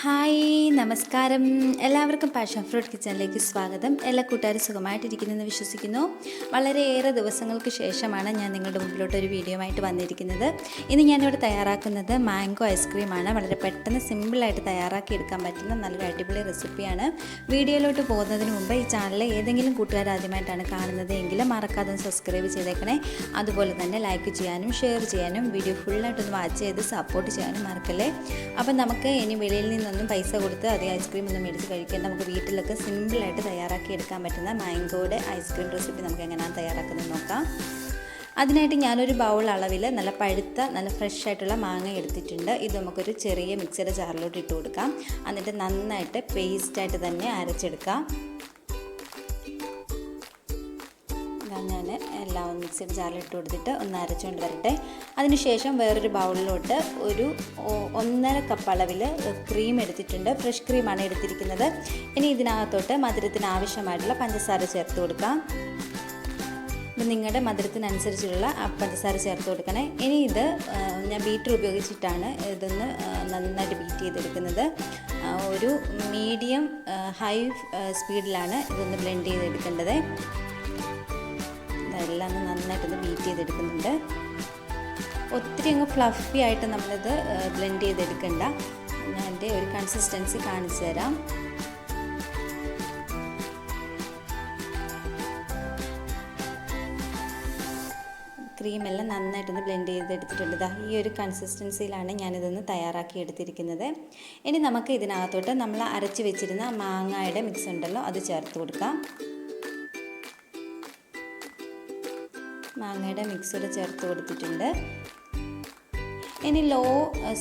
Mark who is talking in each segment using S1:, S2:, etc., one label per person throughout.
S1: Hi നമസ്കാരം. എല്ലാവർക്കും passion fruit കിച്ചണിലേക്ക് സ്വാഗതം. എല്ലാ കൂട്ടുകാരും സുഖമായിട്ടിരിക്കുന്നെന്ന് വിശ്വസിക്കുന്നു. വളരെയേറെ ദിവസങ്ങൾക്ക് ശേഷമാണ് ഞാൻ നിങ്ങളുടെ മുമ്പിലോട്ട് ഒരു വീഡിയോ ആയിട്ട് വന്നിരിക്കുന്നത്. ഇന്ന് ഞാനിവിടെ തയ്യാറാക്കുന്നത് മാംഗോ ഐസ്ക്രീമാണ് വളരെ പെട്ടെന്ന് സിമ്പിളായിട്ട് തയ്യാറാക്കി എടുക്കാൻ പറ്റുന്ന നല്ലൊരു അടിപൊളി റെസിപ്പിയാണ്. വീഡിയോയിലോട്ട് പോകുന്നതിന് മുമ്പ് ഈ ചാനൽ ഏതെങ്കിലും കൂട്ടുകാർ ആദ്യമായിട്ടാണ് കാണുന്നത് എങ്കിൽ മറക്കാതെ സബ്സ്ക്രൈബ് ചെയ്തേക്കണേ. അതുപോലെ തന്നെ ലൈക്ക് ചെയ്യാനും ഷെയർ ചെയ്യാനും വീഡിയോ ഫുള്ളായിട്ടൊന്ന് വാച്ച് ചെയ്ത് സപ്പോർട്ട് ചെയ്യാനും മറക്കല്ലേ? അപ്പം നമുക്ക് ഇനി വെളിയിൽ നിന്നൊന്നും പൈസ കൊടുത്ത് അത് ഐസ്ക്രീം ഒന്നും മേടിച്ച് കഴിക്കേണ്ട നമുക്ക് വീട്ടിലൊക്കെ സിമ്പിളായിട്ട് തയ്യാറാക്കി എടുക്കാൻ പറ്റുന്ന മാംഗോയുടെ ഐസ്ക്രീം റെസിപ്പി നമുക്ക് എങ്ങനെയാണ് തയ്യാറാക്കുന്നത് നോക്കാം. അതിനായിട്ട് ഞാനൊരു ബൗൾ അളവിൽ നല്ല പഴുത്ത നല്ല ഫ്രഷ് ആയിട്ടുള്ള മാങ്ങ എടുത്തിട്ടുണ്ട്. ഇത് നമുക്കൊരു ചെറിയ മിക്സിയുടെ ജാറിലോട്ട് ഇട്ട് കൊടുക്കാം. എന്നിട്ട് നന്നായിട്ട് പേസ്റ്റായിട്ട് തന്നെ അരച്ചെടുക്കാം. ഞാൻ എല്ലാം മിക്സിയുടെ ജാറിലിട്ട് കൊടുത്തിട്ട് ഒന്ന് അരച്ചുകൊണ്ട് വരട്ടെ. അതിനുശേഷം വേറൊരു ബൗളിലോട്ട് ഒരു ഒന്നര കപ്പ് അളവിൽ ക്രീം എടുത്തിട്ടുണ്ട്. ഫ്രഷ് ക്രീമാണ് എടുത്തിരിക്കുന്നത്. ഇനി ഇതിനകത്തോട്ട് മധുരത്തിന് ആവശ്യമായിട്ടുള്ള പഞ്ചസാര ചേർത്ത് കൊടുക്കാം. ഇപ്പം നിങ്ങളുടെ മധുരത്തിനനുസരിച്ചുള്ള പഞ്ചസാര ചേർത്ത് കൊടുക്കണേ. ഇനി ഇത് ഞാൻ ബീറ്റർ ഉപയോഗിച്ചിട്ടാണ് ഇതൊന്ന് നന്നായിട്ട് ബീറ്റ് ചെയ്തെടുക്കുന്നത്. ഒരു മീഡിയം ഹൈ സ്പീഡിലാണ് ഇതൊന്ന് ബ്ലെൻഡ് ചെയ്തെടുക്കേണ്ടത്. എല്ലാം ഒന്ന് നന്നായിട്ടൊന്ന് ബീറ്റ് ചെയ്തെടുക്കുന്നുണ്ട്. ഒത്തിരി അങ്ങ് ഫ്ലഫി ആയിട്ട് നമ്മളിത് ബ്ലെൻഡ് ചെയ്തെടുക്കണ്ട. ഞാൻ എന്റെ ഒരു കൺസിസ്റ്റൻസി കാണിച്ചു തരാം. ക്രീം ക്രീമെല്ലാം നന്നായിട്ടൊന്ന് ബ്ലെൻഡ് ചെയ്തെടുത്തിട്ടുണ്ട്. ദാ ഈ ഒരു കൺസിസ്റ്റൻസിയിലാണ് ഞാനിതൊന്ന് തയ്യാറാക്കി എടുത്തിരിക്കുന്നത്. ഇനി നമുക്ക് ഇതിനകത്തോട്ട് നമ്മൾ അരച്ച് വെച്ചിരുന്ന മാങ്ങയുടെ മിക്സ് ഉണ്ടല്ലോ അത് ചേർത്ത് കൊടുക്കാം. മാങ്ങയുടെ മിക്സഡ് ചേർത്ത് കൊടുത്തിട്ടുണ്ട്. ഇനി ലോ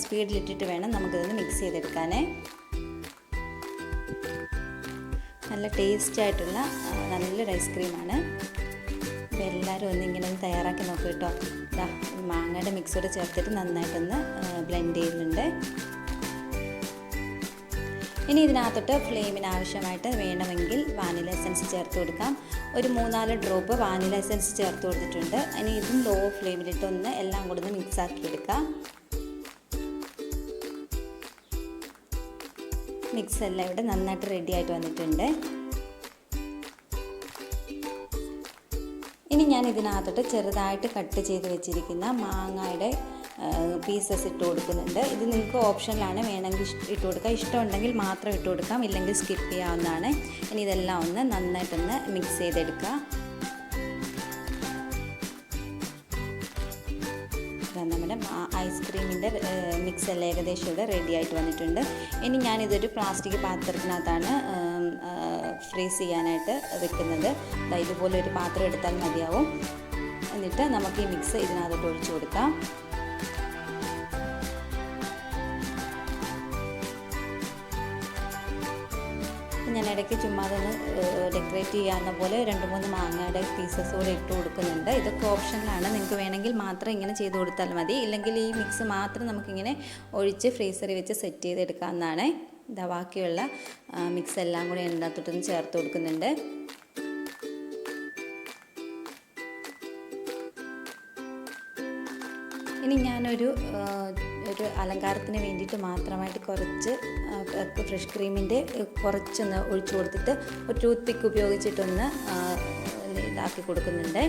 S1: സ്പീഡിലിട്ടിട്ട് വേണം നമുക്കിതൊന്ന് മിക്സ് ചെയ്തെടുക്കാനേ. നല്ല ടേസ്റ്റ് ആയിട്ടുള്ള നല്ലൊരു ഐസ്ക്രീമാണ് അപ്പോൾ എല്ലാവരും ഒന്ന് ഇങ്ങനെ ഒന്ന് തയ്യാറാക്കി നോക്കൂ കേട്ടോ. ഇതാ മാങ്ങയുടെ മിക്സോട് ചേർത്തിട്ട് നന്നായിട്ടൊന്ന് ബ്ലെൻഡ് ചെയ്യുന്നുണ്ട്. ഇനി ഇതിനകത്തോട്ട് ഫ്ലെയിമിന് ആവശ്യമായിട്ട് വേണമെങ്കിൽ വാനില എസൻസ് ചേർത്ത് കൊടുക്കാം. ഒരു മൂന്നാൽ ഡ്രോപ്പ് വാനില എസൻസ് ചേർത്ത് കൊടുത്തിട്ടുണ്ട്. ഇനി ഇതും ലോ ഫ്ലെയിമിലിട്ടൊന്ന് എല്ലാം കൂടെ ഒന്ന് മിക്സ് ആക്കി എടുക്കാം. മിക്സ് എല്ലാം ഇവിടെ നന്നായിട്ട് റെഡി ആയിട്ട് വന്നിട്ടുണ്ട്. ഇനി ഞാൻ ഇതിനകത്തോട്ട് ചെറുതായിട്ട് കട്ട് ചെയ്ത് വെച്ചിരിക്കുന്ന മാങ്ങയുടെ പീസസ് ഇട്ട് കൊടുക്കുന്നുണ്ട്. ഇത് നിങ്ങൾക്ക് ഓപ്ഷനിലാണ് വേണമെങ്കിൽ ഇട്ട് കൊടുക്കാം. ഇഷ്ടമുണ്ടെങ്കിൽ മാത്രം ഇട്ട് കൊടുക്കാം. ഇല്ലെങ്കിൽ സ്കിപ്പ് ചെയ്യാവുന്നതാണ്. ഇനി ഇതെല്ലാം ഒന്ന് നന്നായിട്ടൊന്ന് മിക്സ് ചെയ്തെടുക്കുക. നമ്മുടെ ഐസ്ക്രീമിന്റെ മിക്സ് എല്ലാം ഏകദേശം ഇവിടെ റെഡി ആയിട്ട് വന്നിട്ടുണ്ട്. ഇനി ഞാനിതൊരു പ്ലാസ്റ്റിക് പാത്രത്തിനകത്താണ് ഫ്രീസ് ചെയ്യാനായിട്ട് വെക്കുന്നത്. ഇതുപോലെ ഒരു പാത്രം എടുത്താൽ മതിയാവും. എന്നിട്ട് നമുക്ക് ഈ മിക്സ് ഇതിനകത്തോട്ട് ഒഴിച്ചു കൊടുക്കാം. ഞാൻ ഇടയ്ക്ക് ചുമ്മാ തന്നെ ഡെക്കറേറ്റ് ചെയ്യാവുന്ന പോലെ രണ്ട് മൂന്ന് മാങ്ങയുടെ പീസസ് കൂടെ ഇട്ട് കൊടുക്കുന്നുണ്ട്. ഇതൊക്കെ ഓപ്ഷനിലാണ് നിങ്ങൾക്ക് വേണമെങ്കിൽ മാത്രം ഇങ്ങനെ ചെയ്ത് കൊടുത്താൽ മതി. ഇല്ലെങ്കിൽ ഈ മിക്സ് മാത്രം നമുക്കിങ്ങനെ ഒഴിച്ച് ഫ്രീസറിൽ വെച്ച് സെറ്റ് ചെയ്തെടുക്കാവുന്നതാണ്. ഇതാ ബാക്കിയുള്ള മിക്സ് എല്ലാം കൂടി അതിനകത്തോട്ടൊന്ന് ചേർത്ത് കൊടുക്കുന്നുണ്ട്. ഇനി ഞാനൊരു ഒരു അലങ്കാരത്തിന് വേണ്ടിയിട്ട് മാത്രമായിട്ട് കുറച്ച് ഫ്രഷ് ക്രീമിന്റെ കുറച്ചൊന്ന് ഒഴിച്ചു കൊടുത്തിട്ട് ഒരു ടൂത്ത് പിക്ക് ഉപയോഗിച്ചിട്ടൊന്ന് ഇതാക്കി കൊടുക്കുന്നുണ്ട്.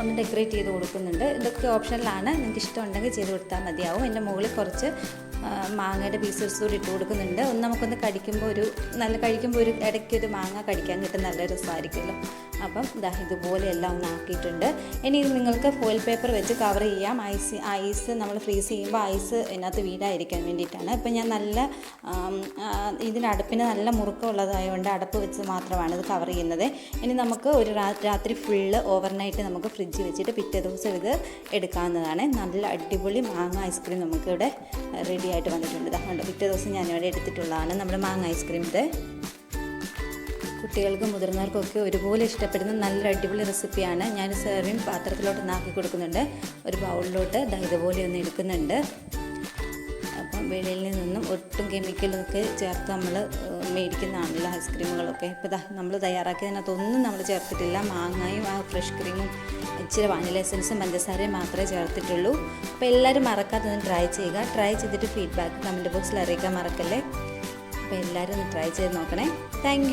S1: ഒന്ന് ഡെക്കറേറ്റ് ചെയ്ത് കൊടുക്കുന്നുണ്ട്. ഇതൊക്കെ ഓപ്ഷനിലാണ്. നിങ്ങൾക്ക് ഇഷ്ടമുണ്ടെങ്കിൽ ചെയ്ത് കൊടുത്താൽ മതിയാവും. എന്റെ മുകളിൽ കുറച്ച് മാങ്ങയുടെ പീസസ് കൂടി ഇട്ട് കൊടുക്കുന്നുണ്ട്. ഒന്ന് നമുക്കൊന്ന് കടിക്കുമ്പോൾ ഒരു നല്ല കഴിക്കുമ്പോൾ ഒരു ഇടയ്ക്ക് ഒരു മാങ്ങ കടിക്കാൻ കിട്ടും നല്ല രസമായിരിക്കുമല്ലോ. അപ്പം ഇതാ ഇതുപോലെ എല്ലാം ഒന്ന് ആക്കിയിട്ടുണ്ട്. ഇനി ഇത് നിങ്ങൾക്ക് ഫോയിൽ പേപ്പർ വെച്ച് കവർ ചെയ്യാം. ഐസ് ഐസ് നമ്മൾ ഫ്രീസ് ചെയ്യുമ്പോൾ ഐസ് ഇതിനകത്ത് വീടായിരിക്കാൻ വേണ്ടിയിട്ടാണ്. ഇപ്പം ഞാൻ നല്ല ഇതിന് അടുപ്പിന് നല്ല മുറുക്കമുള്ളതായതുകൊണ്ട് അടപ്പ് വെച്ച് മാത്രമാണ് ഇത് കവർ ചെയ്യുന്നത്. ഇനി നമുക്ക് ഒരു രാത്രി ഫുള്ള് ഓവർനൈറ്റ് നമുക്ക് ഫ്രിഡ്ജ് വെച്ചിട്ട് പിറ്റേ ദിവസം ഇത് എടുക്കാവുന്നതാണ്. നല്ല അടിപൊളി മാങ്ങ ഐസ്ക്രീം നമുക്കിവിടെ റെഡി ആയിട്ട് വന്നിട്ടുണ്ട്. അതുകൊണ്ട് പിറ്റേ ദിവസം ഞാനിവിടെ എടുത്തിട്ടുള്ളതാണ് നമ്മുടെ മാങ്ങ ഐസ്ക്രീം ഇത്. കുട്ടികൾക്കും മുതിർന്നവർക്കൊക്കെ ഒരുപോലെ ഇഷ്ടപ്പെടുന്ന നല്ലൊരു അടിപൊളി റെസിപ്പിയാണ് ഞാൻ സെർവിങ് പാത്രത്തിലോട്ട് നാക്കി കൊടുക്കുന്നുണ്ട്. ഒരു ബൗളിലോട്ട് ഇതുപോലെ ഒന്ന് എടുക്കുന്നുണ്ട്. വെളിയിൽ നിന്നും ഒട്ടും കെമിക്കലൊക്കെ ചേർത്ത് നമ്മൾ മേടിക്കുന്നതാണല്ലോ ഐസ്ക്രീമുകളൊക്കെ ഇപ്പോൾ ഇതാ നമ്മൾ തയ്യാറാക്കിയതിനകത്തൊന്നും നമ്മൾ ചേർത്തിട്ടില്ല. മാങ്ങയും ആ ഫ്രഷ് ക്രീമും ഇച്ചിരി വാനില എസൻസും പഞ്ചസാരയും മാത്രമേ ചേർത്തിട്ടുള്ളൂ. അപ്പോൾ എല്ലാവരും ഒന്ന് ട്രൈ ചെയ്യുക. ട്രൈ ചെയ്തിട്ട് ഫീഡ്ബാക്ക് കമന്റ് ബോക്സിൽ അറിയിക്കാൻ മറക്കല്ലേ? അപ്പോൾ എല്ലാവരും ഒന്ന് ട്രൈ ചെയ്ത് നോക്കണേ. താങ്ക്